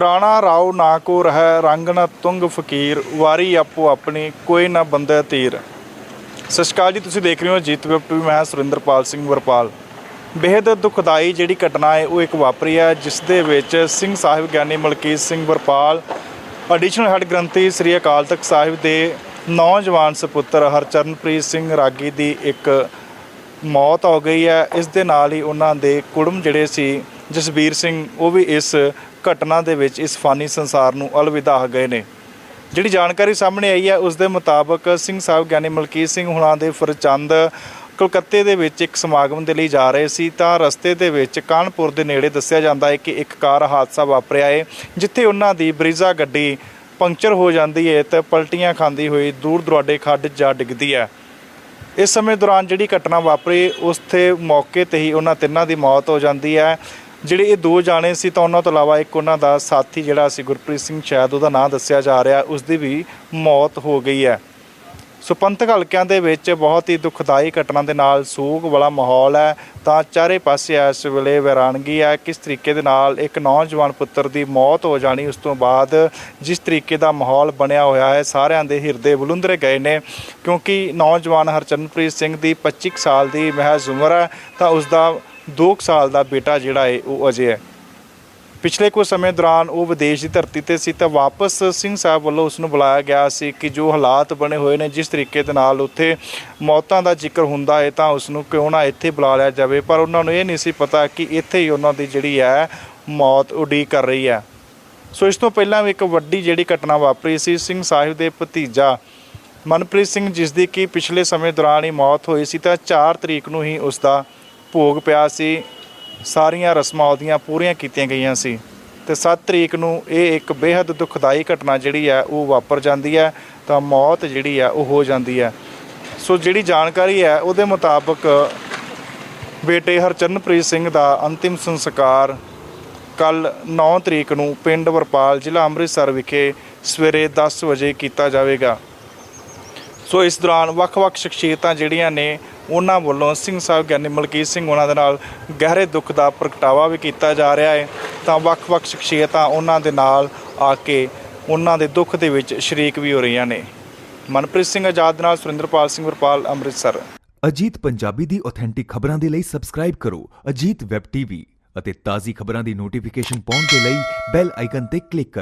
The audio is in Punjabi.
ਰਾਣਾ ਰਾਓ ਨਾ ਕੋ ਰਹਿ, ਰੰਗ ਨਾ ਤੁੰਗ ਫਕੀਰ, ਵਾਰੀ ਆਪੋ ਆਪਣੀ, ਕੋਈ ਨਾ ਬੰਦੇ ਤੀਰ। ਸਤਿ ਸ਼੍ਰੀ ਅਕਾਲ ਜੀ, ਤੁਸੀਂ ਦੇਖ ਰਹੇ ਹੋ ਜੀਤ ਵੈਬ ਟੀਵੀ, ਮੈਂ ਸੁਰਿੰਦਰਪਾਲ ਸਿੰਘ ਵਰਪਾਲ। ਬੇहद ਦੁਖਦਾਈ ਜਿਹੜੀ ਘਟਨਾ ਹੈ, ਉਹ ਇੱਕ ਵਾਪਰੀ ਹੈ ਜਿਸ ਦੇ ਵਿੱਚ ਸਿੰਘ ਸਾਹਿਬ ਗਿਆਨੀ ਮਲਕੀਤ ਸਿੰਘ ਵਰਪਾਲ ਐਡੀਸ਼ਨਲ ਹੈੱਡ ਗ੍ਰੰਥੀ ਸ੍ਰੀ ਅਕਾਲ ਤਖਤ ਸਾਹਿਬ ਦੇ ਨੌਜਵਾਨ ਸੁਪੁੱਤਰ ਹਰਚਰਨਪ੍ਰੀਤ ਸਿੰਘ ਰਾਗੀ ਦੀ ਇੱਕ ਮੌਤ ਹੋ ਗਈ ਹੈ। ਇਸ ਦੇ ਨਾਲ ਹੀ ਉਹਨਾਂ ਦੇ ਕੁੜਮ ਜਿਹੜੇ ਸੀ ਜਸਬੀਰ ਸਿੰਘ, ਉਹ ਵੀ ਇਸ ਘਟਨਾ ਦੇ ਵਿੱਚ, ਇਸ ਫਾਨੀ ਸੰਸਾਰ ਨੂੰ ਅਲਵਿਦਾ ਗਏ ਨੇ। ਜਿਹੜੀ ਜਾਣਕਾਰੀ ਸਾਹਮਣੇ ਆਈ ਹੈ, ਉਸ ਦੇ ਮੁਤਾਬਕ ਸਿੰਘ ਸਾਹਿਬ ਗਿਆਨੀ ਮਲਕੀਤ ਸਿੰਘ ਹੁਣਾਂ ਦੇ ਫਰਚੰਦ ਕਲਕੱਤੇ ਦੇ ਵਿੱਚ ਇੱਕ ਸਮਾਗਮ ਦੇ ਲਈ ਜਾ ਰਹੇ ਸੀ। ਤਾਂ ਰਸਤੇ ਦੇ ਵਿੱਚ ਕਾਨਪੁਰ ਦੇ ਨੇੜੇ ਦੱਸਿਆ ਜਾਂਦਾ ਹੈ ਕਿ ਇੱਕ ਕਾਰ ਹਾਦਸਾ ਵਾਪਰਿਆ ਹੈ ਜਿੱਥੇ ਉਹਨਾਂ ਦੀ ਬਰੀਜ਼ਾ ਗੱਡੀ ਪੰਕਚਰ ਹੋ ਜਾਂਦੀ ਹੈ ਤੇ ਪਲਟੀਆਂ ਖਾਂਦੀ ਹੋਈ ਦੂਰ ਦੁਰਾਡੇ ਖੱਡ ਜਾ ਡਿੱਗਦੀ ਹੈ। ਇਸ ਸਮੇਂ ਦੌਰਾਨ ਜਿਹੜੀ ਘਟਨਾ ਵਾਪਰੀ, ਉਸ ਤੇ ਮੌਕੇ ਤੇ ਹੀ ਉਹਨਾਂ ਤਿੰਨਾਂ ਦੀ ਮੌਤ ਹੋ ਜਾਂਦੀ ਹੈ। ਜਿਹੜੇ ਇਹ ਦੋ ਜਾਣੇ ਸੀ ਤਾਂ ਉਹਨਾਂ ਤੋਂ ਇਲਾਵਾ ਇੱਕ ਉਹਨਾਂ ਦਾ ਸਾਥੀ ਜਿਹੜਾ ਸੀ ਗੁਰਪ੍ਰੀਤ ਸਿੰਘ ਸ਼ਾਇਦ ਉਹਦਾ ਨਾਂ ਦੱਸਿਆ ਜਾ ਰਿਹਾ ਉਸ ਦੀ ਵੀ ਮੌਤ ਹੋ ਗਈ ਹੈ। ਸੋ ਪੰਥਕ ਹਲਕਿਆਂ ਦੇ ਵਿੱਚ ਬਹੁਤ ਹੀ ਦੁਖਦਾਈ ਘਟਨਾ ਦੇ ਨਾਲ ਸੋਗ ਵਾਲਾ ਮਾਹੌਲ ਹੈ। ਤਾਂ ਚਾਰੇ ਪਾਸੇ ਇਸ ਵੇਲੇ ਵੈਰਾਨਗੀ ਹੈ, ਕਿਸ ਤਰੀਕੇ ਦੇ ਨਾਲ ਇੱਕ ਨੌਜਵਾਨ ਪੁੱਤਰ ਦੀ ਮੌਤ ਹੋ ਜਾਣੀ, ਉਸ ਤੋਂ ਬਾਅਦ ਜਿਸ ਤਰੀਕੇ ਦਾ ਮਾਹੌਲ ਬਣਿਆ ਹੋਇਆ ਹੈ, ਸਾਰਿਆਂ ਦੇ ਹਿਰਦੇ ਬੁਲੰਦਰੇ ਗਏ ਨੇ। ਕਿਉਂਕਿ ਨੌਜਵਾਨ ਹਰਚੰਦਪ੍ਰੀਤ ਸਿੰਘ ਦੀ 25 ਕੁ ਸਾਲ ਦੀ ਮਹਿਜ਼ ਉਮਰ ਹੈ, ਤਾਂ ਉਸ ਦਾ 2 ਸਾਲ ਦਾ ਬੇਟਾ ਜਿਹੜਾ ਹੈ ਉਹ ਅਜੇ ਹੈ। ਪਿਛਲੇ ਕੁਝ ਸਮੇਂ ਦੌਰਾਨ ਉਹ ਵਿਦੇਸ਼ ਦੀ ਧਰਤੀ ਤੇ ਸੀ ਤਾਂ ਵਾਪਸ ਸਿੰਘ ਸਾਹਿਬ ਵੱਲੋਂ ਉਸ ਨੂੰ ਬੁਲਾਇਆ ਗਿਆ ਸੀ ਕਿ ਜੋ ਹਾਲਾਤ ਬਣੇ ਹੋਏ ਨੇ, ਜਿਸ ਤਰੀਕੇ ਦੇ ਨਾਲ ਉੱਥੇ ਮੌਤਾਂ ਦਾ ਜ਼ਿਕਰ ਹੁੰਦਾ ਹੈ ਤਾਂ ਉਸ ਨੂੰ ਕਿਉਂ ਨਾ ਇੱਥੇ ਬੁਲਾ ਲਿਆ ਜਾਵੇ। ਪਰ ਉਹਨਾਂ ਨੂੰ ਇਹ ਨਹੀਂ ਸੀ ਪਤਾ ਕਿ ਇੱਥੇ ਹੀ ਉਹਨਾਂ ਦੀ ਜਿਹੜੀ ਹੈ, ਮੌਤ ਉਡੀਕ ਕਰ ਰਹੀ ਹੈ। ਸੋ ਇਸ ਤੋਂ ਪਹਿਲਾਂ ਵੀ ਇੱਕ ਵੱਡੀ ਜਿਹੜੀ ਘਟਨਾ ਵਾਪਰੀ ਸੀ, ਸਿੰਘ ਸਾਹਿਬ ਦੇ ਭਤੀਜਾ ਮਨਪ੍ਰੀਤ ਸਿੰਘ, ਜਿਸ ਦੀ ਕਿ ਪਿਛਲੇ ਸਮੇਂ ਦੌਰਾਨ ਹੀ ਮੌਤ ਹੋਈ ਸੀ ਤਾਂ 4 ਤਰੀਕ ਨੂੰ ਹੀ ਉਸ ਦਾ ਭੋਗ ਪਿਆ ਸੀ, ਸਾਰੀਆਂ ਰਸਮਾਂ ਉਹਦੀਆਂ ਪੂਰੀਆਂ ਕੀਤੀਆਂ ਗਈਆਂ ਸੀ। ਤੇ 7 ਤਰੀਕ ਨੂੰ ਇਹ ਇੱਕ ਬੇहद ਦੁਖਦਾਈ ਘਟਨਾ ਜਿਹੜੀ ਹੈ, ਉਹ ਵਾਪਰ ਜਾਂਦੀ ਹੈ, ਤਾਂ ਮੌਤ ਜਿਹੜੀ ਹੈ, ਉਹ ਹੋ ਜਾਂਦੀ ਹੈ। ਸੋ ਜਿਹੜੀ ਜਾਣਕਾਰੀ ਹੈ, ਉਹਦੇ ਮੁਤਾਬਕ ਬੇਟੇ ਹਰਚਰਨਪ੍ਰੀਤ ਸਿੰਘ ਦਾ ਅੰਤਿਮ ਸੰਸਕਾਰ ਕੱਲ 9 ਤਰੀਕ ਨੂੰ ਪਿੰਡ ਵਰਪਾਲ ਜ਼ਿਲ੍ਹਾ ਅੰਮ੍ਰਿਤਸਰ ਵਿਖੇ ਸਵੇਰੇ 10 ਵਜੇ ਕੀਤਾ ਜਾਵੇਗਾ। ਸੋ ਇਸ ਦੌਰਾਨ ਵੱਖ-ਵੱਖ ਸ਼ਖਸੀਅਤਾਂ ਜਿਹੜੀਆਂ ਨੇ ਉਹਨਾਂ ਵੱਲੋਂ ਸਿੰਘ ਸਾਹਿਬ ਗਿਆਨੀ ਮਲਕੀਤ ਸਿੰਘ ਉਹਨਾਂ ਦੇ ਨਾਲ ਗਹਿਰੇ ਦੁੱਖ ਦਾ ਪ੍ਰਗਟਾਵਾ ਵੀ ਕੀਤਾ ਜਾ ਰਿਹਾ ਹੈ। ਤਾਂ ਵੱਖ-ਵੱਖ ਸ਼ਖਸੀਅਤਾਂ ਉਹਨਾਂ ਦੇ ਨਾਲ ਆ ਕੇ ਉਹਨਾਂ ਦੇ ਦੁੱਖ ਦੇ ਵਿੱਚ ਸ਼ਰੀਕ ਵੀ ਹੋ ਰਹੀਆਂ ਨੇ। ਮਨਪ੍ਰੀਤ ਸਿੰਘ ਆਜ਼ਾਦ ਨਾਲ ਸੁਰਿੰਦਰਪਾਲ ਸਿੰਘ ਵਰਪਾਲ, ਅੰਮ੍ਰਿਤਸਰ। ਅਜੀਤ ਪੰਜਾਬੀ ਦੀ ਆਥੈਂਟਿਕ ਖਬਰਾਂ ਦੇ ਲਈ ਸਬਸਕ੍ਰਾਈਬ ਕਰੋ ਅਜੀਤ ਵੈਬ ਟੀਵੀ ਅਤੇ ਤਾਜ਼ੀ ਖਬਰਾਂ ਦੀ ਨੋਟੀਫਿਕੇਸ਼ਨ ਪਾਉਣ ਦੇ ਲਈ ਬੈਲ ਆਈਕਨ ਤੇ ਕਲਿੱਕ ਕਰੋ।